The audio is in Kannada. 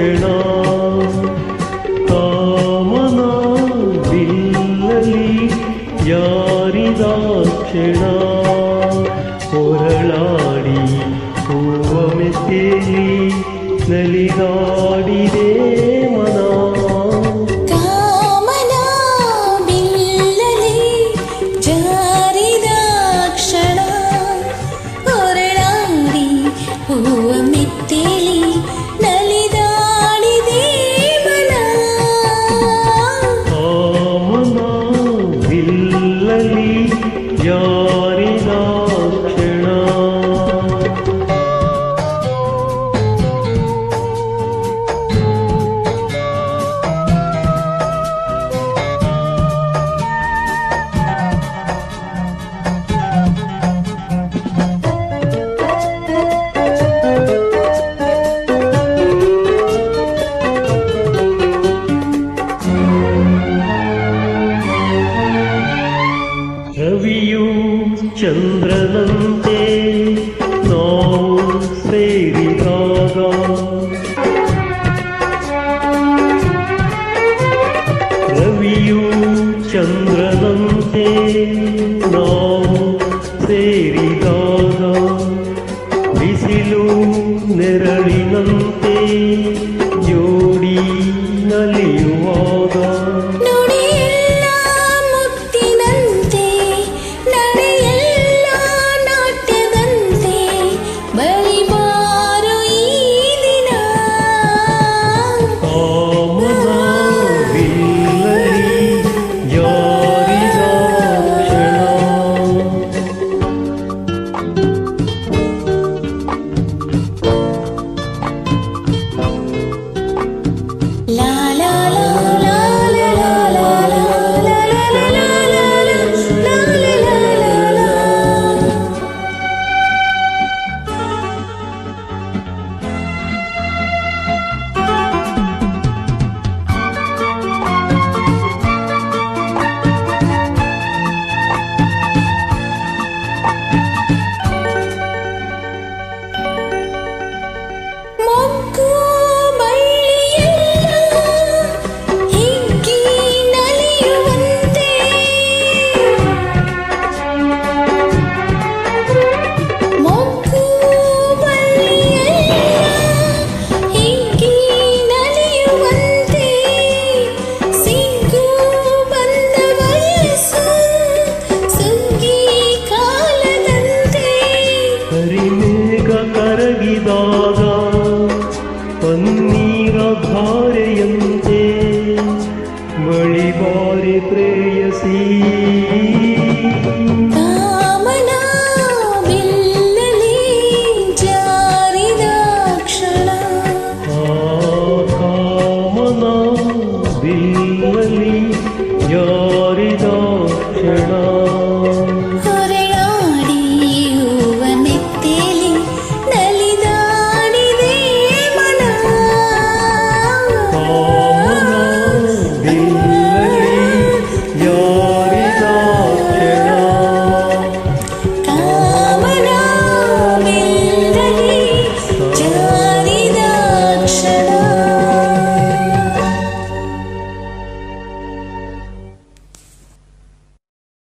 ಕ್ಷಣ ಕಾಮನ ಬಿಲ್ಲಲಿ ಯಾರಿದ ಕ್ಷಣ ಹೊರಳಾಡಿ ಪೂರ್ವಮೆ ತೇಲಿ ನಲಿದಾಡಿದೆ yo ಚಂದ್ರನಂತೆ ನಾವು ಸೇರಿದಾಗ ರವಿಯು ಚಂದ್ರನಂತೆ ನಾವು ಸೇರಿದಾಗ ಬಿಸಿಲು ನೆರಳಿನಂತೆ ಜೋಡಿ ನಲಿಯು तन्नीर धारयन्ते मणि प्रेयसी